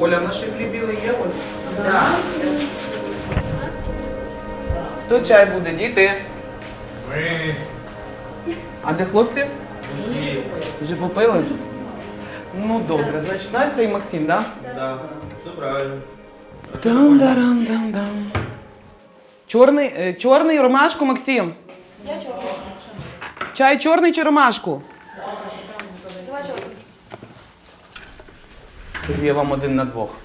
Оля, в нашій хлібі є, Оля? Так. Хто чай буде, діти? Ми А де хлопці? Вже попили? Ну добре, значить Настя і Максим, так? Да. Все правильно. Там-дарам-дам-дам. Чорний, е, чорний ромашку, Максим. Я чорний. Чай чорний чи ромашку? Давай чорний. Тоді я вам один на двох.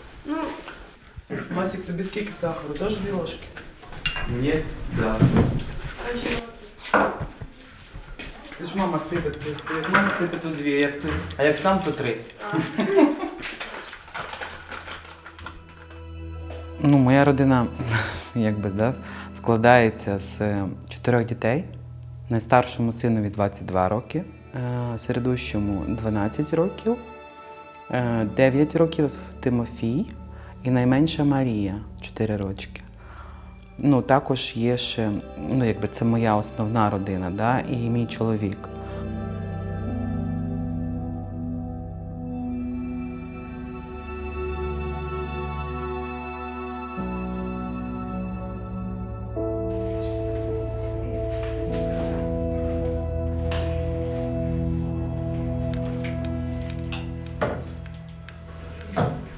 Масік, тобі скільки сахару? Теж дві ложки. Ні? Да. Ти ж мама сипе, ти, ти як мама сипе, то дві, як ти. А як сам, то три. Ну, моя родина якби, да, складається з е, чотирьох дітей. Найстаршому синові 22 роки, е, середущому 12 років, 9 років Тимофій і найменша Марія 4 рочки. Ну, також є ще, ну, якби це моя основна родина, да, і мій чоловік.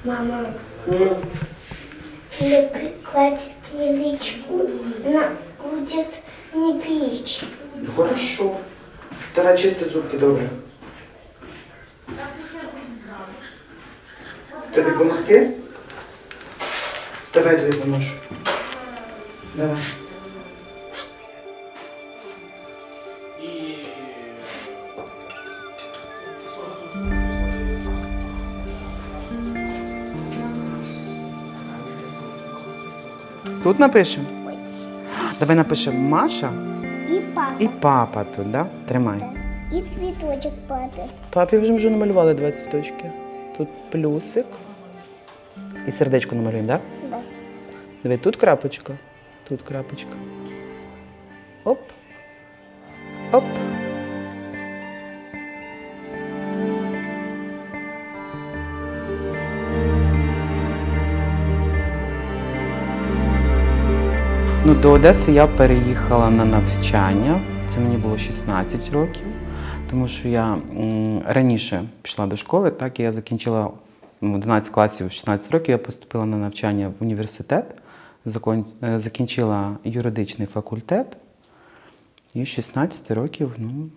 Мама, если прикладь к язычку, она будет не печь. Хорошо. Давай чисти зубки, добре. Тобі допомогти? Давай тобі поможу. Давай. Тут напишемо? Давай напишемо Маша І папа. і папа тут, да? Тримай. І цвіточок папі. Папі вже вже намалювали два цвіточки. Тут плюсик. І сердечко намалюємо, так? Да. Диви, тут крапочка, тут крапочка. Ну, до Одеси я переїхала на навчання. Це мені було 16 років, тому що я раніше пішла до школи, так і я закінчила 11 класів, 16 років. Я поступила на навчання в університет, закон- е, закінчила юридичний факультет. І з 16 років, ну,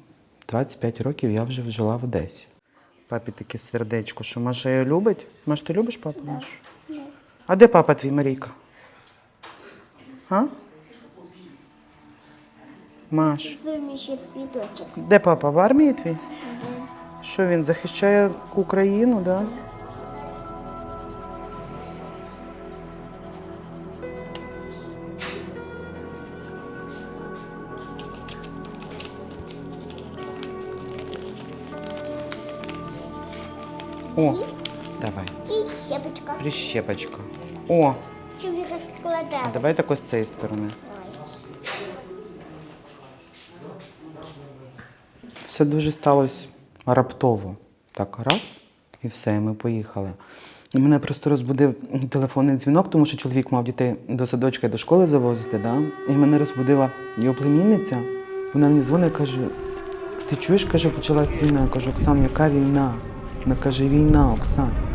25 років я вже жила в Одесі. Папі таке сердечко, що Маша її любить. Маш, ти любиш папу Машу? А де папа твій Марійка? А? Маш, Вымещи цветочек. де папа? В армії твій? Що він захищає Україну, да? О, давай, И щепочка. прищепочка. О, Чего а давай так ось з цієї сторони. Все дуже сталося раптово. Так, раз, і все, і ми поїхали. І мене просто розбудив телефонний дзвінок, тому що чоловік мав дітей до садочка і до школи завозити, да? і мене розбудила його племінниця. Вона мені дзвонить і каже: ти чуєш, каже, почалась війна. Я кажу, Оксан, яка війна? Вона каже, війна, Оксан.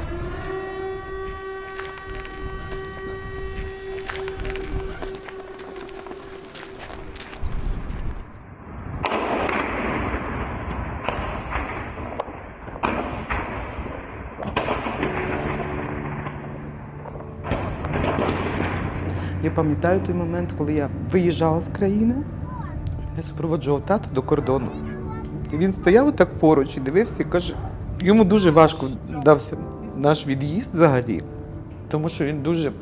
Я пам'ятаю той момент, коли я виїжджала з країни. Я супроводжував тата до кордону. І він стояв отак поруч і дивився і каже, йому дуже важко дався наш від'їзд взагалі, тому що він дуже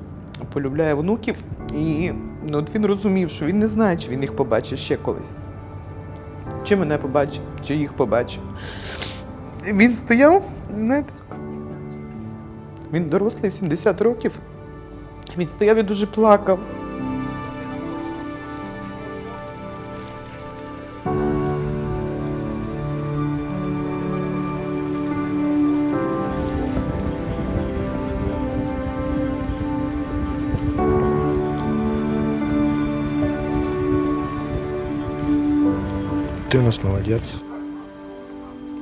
полюбляє внуків, і ну, от він розумів, що він не знає, чи він їх побачить ще колись. Чи мене побачить, чи їх побачить. Він стояв, знаєте, він дорослий, 70 років. Він стояв і дуже плакав. Ти у нас молодець.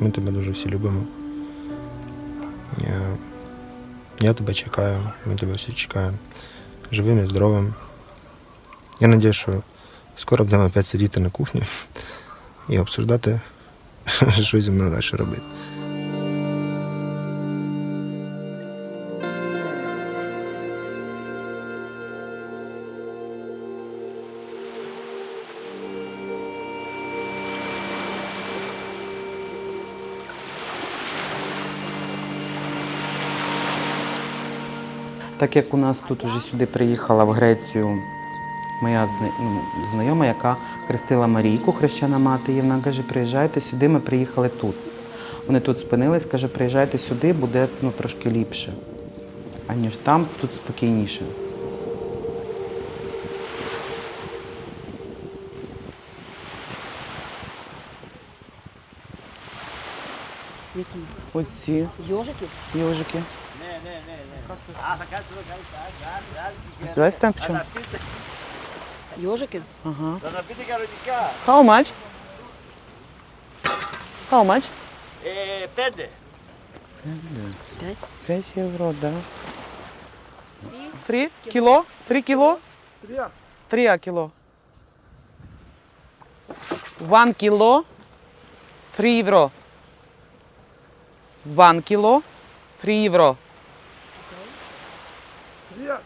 Ми тебе дуже всі любимо я тебе чекаю, ми тебе всі чекаємо. Живим і здоровим. Я сподіваюся, що скоро будемо опять сидіти на кухні і обсуждати, що зі мною далі робити. Так як у нас тут уже сюди приїхала в Грецію моя ну, знайома, яка хрестила Марійку, хрещена мати, і вона каже, приїжджайте сюди, ми приїхали тут. Вони тут спинились, каже, приїжджайте сюди, буде ну, трошки ліпше, аніж там, тут спокійніше. Які? Оці Йожики? йожики. Давай спимо в чому? Йожики? Ага. How much? How much? П'ять? 5 євро, да. Три кіло? Три кіло? Три кіло. One кіло, три євро. One кіло, три євро.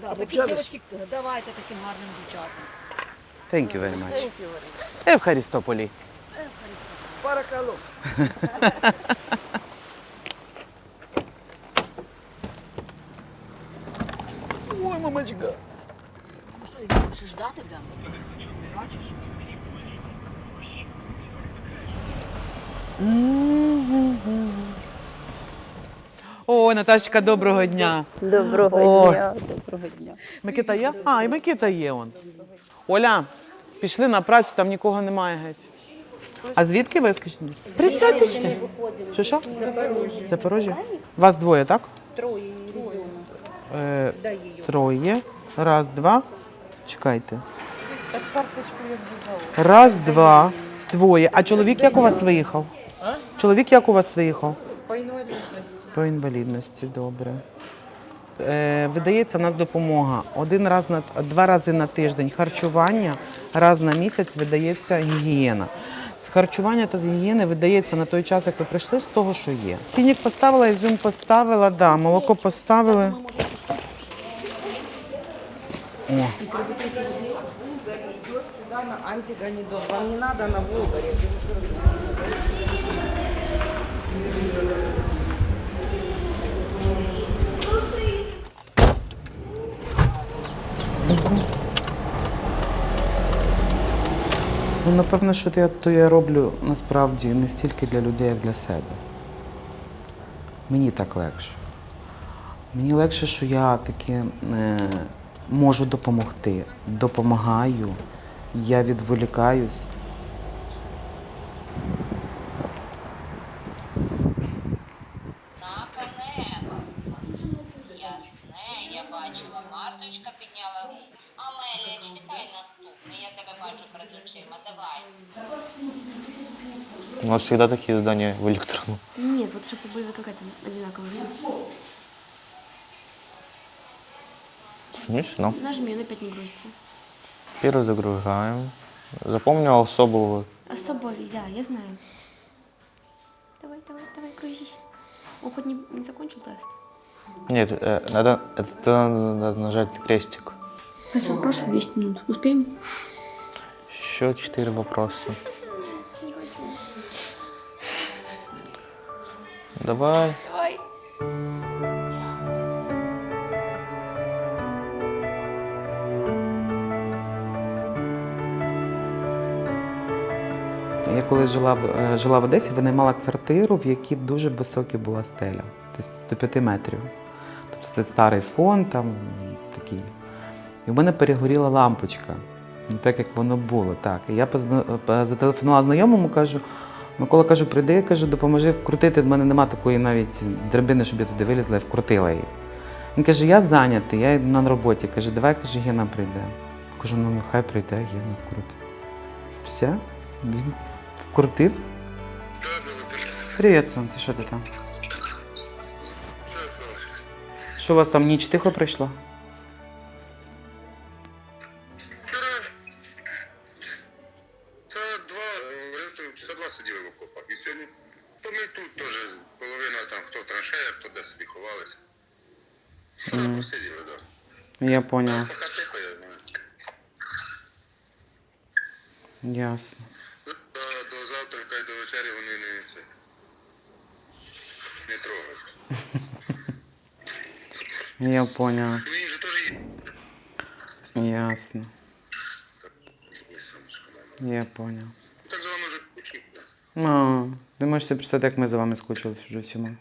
Да, такі дівчатки, давайте таким гарним дівчатам. Thank you very much. Евхаристополі. Ну що, йдемо ще ждати будемо? Бачиш? О, Наташечка, доброго дня. Доброго О. дня, доброго дня. Микита є? А, і Микита є он. Оля, пішли на працю, там нікого немає геть. А звідки ви скажіть? Присядьте сюди. Що що? Запорожжя. Запорожжя? Вас двоє, так? Троє. Е, троє. Раз, два. Чекайте. Раз, два. Двоє. А чоловік як у вас виїхав? Чоловік як у вас виїхав? По інвалідності. По інвалідності, добре. Е, видається нас допомога один раз на два рази на тиждень харчування, раз на місяць видається гігієна. З харчування та з гігієни видається на той час, як ви прийшли, з того, що є. Фінік поставила, ізюм поставила, да, молоко поставили. О, антигонидон. Вам не надо на Волгаре. Ну, напевно, що я, то я роблю насправді не стільки для людей, як для себе. Мені так легше. Мені легше, що я таки е, можу допомогти, допомагаю, я відволікаюсь. Всегда такие задания в электрону. Нет, вот чтобы были как это одинаковые. Смешно. Нажми, он опять не грузится. Первый загружаем. Запомнил особого. Особо, да, я знаю. Давай, давай, давай, грузись. Он хоть не, не закончил тест? Нет, э, надо, это надо, надо нажать крестик. Хотя вопрос в 10 минут. Успеем? Еще четыре вопроса. Давай. Давай. Я коли жила в е, жила в Одесі, винаймала квартиру, в якій дуже висока була стеля, тобто до 5 метрів. Тобто це старий фон, там такий. І в мене перегоріла лампочка, ну так як воно було. Так. І я позна- е, зателефонувала знайомому, кажу, Микола кажу, прийди, кажу, допоможи вкрутити. В мене нема такої навіть драбини, щоб я туди вилізла і вкрутила її. Він каже, я зайнятий, я на роботі. Каже, давай каже, Гена прийде. Кажу, ну нехай прийде, Гена вкрутить. Все? Він вкрутив? Привіт, сонце, що ти там? Що у вас там ніч тихо прийшла? Тихо, я знаю. Ясно. До, до завтрака і до вечері вони не це. Не трогають. Я же теж є. Ясно. Я поняв. Так за вами вже кучу. А, ти можеш собі представити, як ми за вами скучили вже всіма.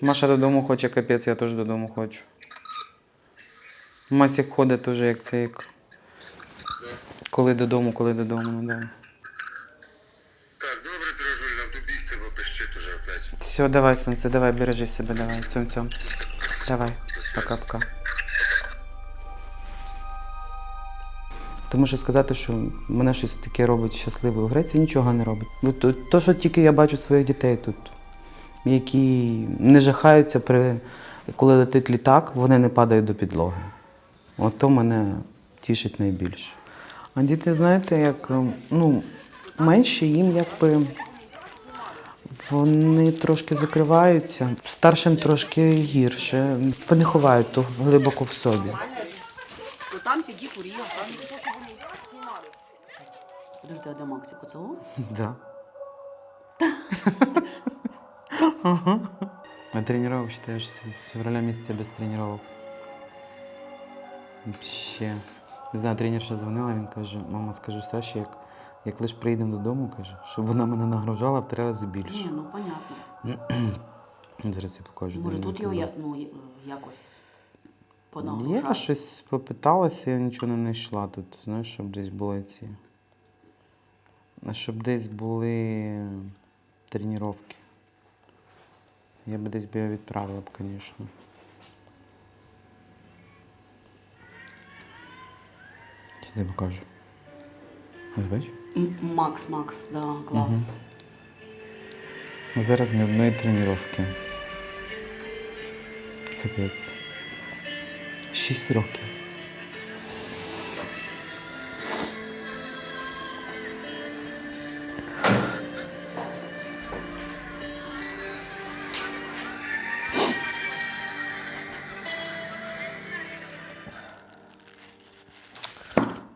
Маша додому хоче, капець, я теж додому хочу. Масік ходить теж як цей. як- Коли додому, коли додому, ну да. Так, добре, пірожуль, нам тут бігти, бо пищить уже опять. Все, давай, сонце, давай, бережи себе, давай. Цьом цьом. Давай. Пока-пока. Тому що сказати, що мене щось таке робить щасливою в Греції, нічого не робить. Ну, то, то, що тільки я бачу своїх дітей тут, які не жахаються, при, коли летить літак, вони не падають до підлоги. От то мене тішить найбільше. А діти, знаєте, як ем, ну, менше їм якби. Вони трошки закриваються, старшим трошки гірше. Вони ховають то глибоко в собі. Там сиди, кури, а там... Подожди, а де Максик поцілував? Да. А тренировок считаешь с февраля месяца без тренировок? Вообще. Не знаю, тренерша дзвонила, він каже, мама, скажи Саші, як, як лиш приїдемо додому, каже, щоб вона мене нагружала в три рази більше. Ні, ну понятно. Зараз я покажу. Може тут його була. я- ну, якось Я щось попиталася, я нічого не знайшла тут. Знаєш, щоб десь були ці. А щоб десь були тренування. Я би десь би його відправила б, звісно. Я тобі покажу. Ось бачиш? М, Макс, Макс, да, клас. А зараз ні одної тренування. Капець. Шість років.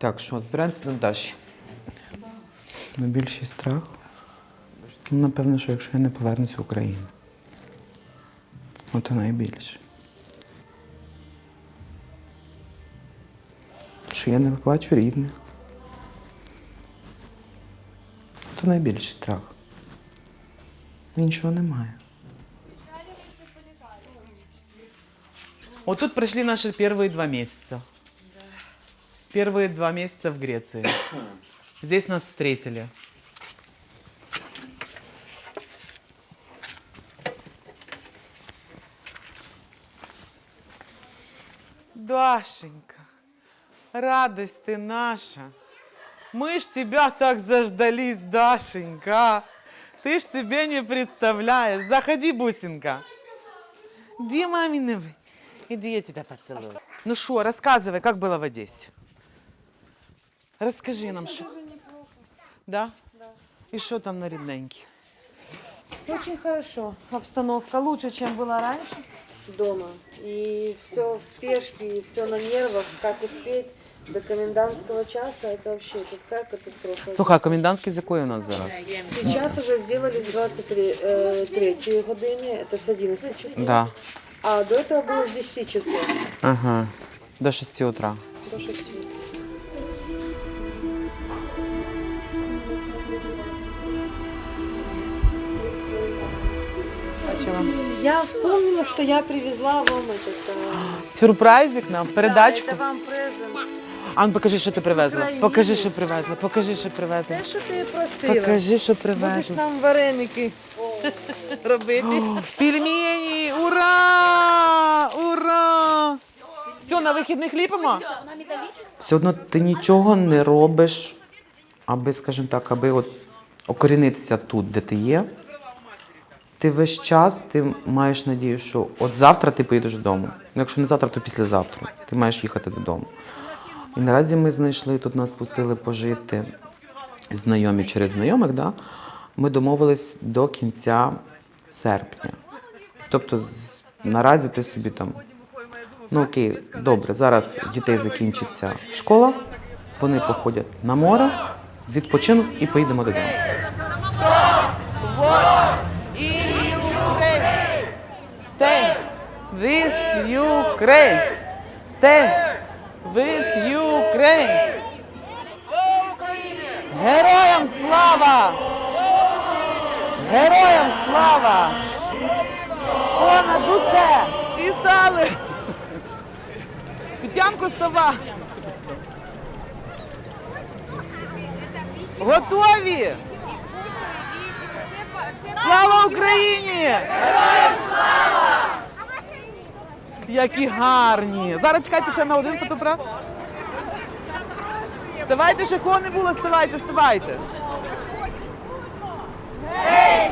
Так, що, збираємося до Даші? Найбільший страх. Ну, напевно, що якщо я не повернусь в Україну. Ото найбільше. Що я не побачу рідних. То найбільший страх. Нічого немає. Вот тут прошли наши первые два месяца. Первые два месяца в Греции. Здесь нас встретили. Дашенька, радость ты наша. Мы ж тебя так заждались, Дашенька. Ты ж себе не представляешь. Заходи, бусинка. Иди, мамины вы. Иди, я тебя поцелую. Ну что, рассказывай, как было в Одессе? Расскажи нам, что. Да? Да. И что там на рідненькі? Очень хорошо. Обстановка лучше, чем была раньше дома. И все в спешке, и все на нервах, как успеть до комендантского часа. Это вообще такая катастрофа. Слухай, а комендантський з якої у нас зараз? Сейчас уже сделали с 23 э, третьей годины, это с 11 часов. Да. А до этого было с 10 часов Ага. До 6 утра. до 6. Я вспомнила, что я привезла вам этот... э, Сюрпризик нам, передачку. Это вам презент. А ну покажи, що ти привезла. Україна. Покажи, що привезла. Покажи, що привезла. Те, що ти просила. Покажи, що Будеш привезла. нам вареники робити. О, Пельмені! Ура! Ура! Все, на вихідних ліпимо? Все одно ти нічого не робиш аби, скажімо так, аби от окорінитися тут, де ти є, ти весь час ти маєш надію, що от завтра ти поїдеш додому. Ну, якщо не завтра, то післязавтра. Ти маєш їхати додому. І наразі ми знайшли, тут нас пустили пожити знайомі через знайомих. Да? Ми домовились до кінця серпня. Тобто, наразі ти собі там. Ну окей, добре, зараз у дітей закінчиться школа, вони походять на море, відпочинуть і поїдемо додому. Stay with Ukraine. Stay with Ukraine. Героям слава! Героям слава! Понад усе! Всі стали! Тетянко, става! Готові! Слава Україні! Які гарні! Зараз чекайте ще на один фотоапарат. Ставайте, ще кого не було, ставайте, ставайте. Гей!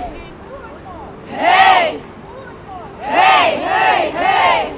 Гей! Гей! Гей! Гей!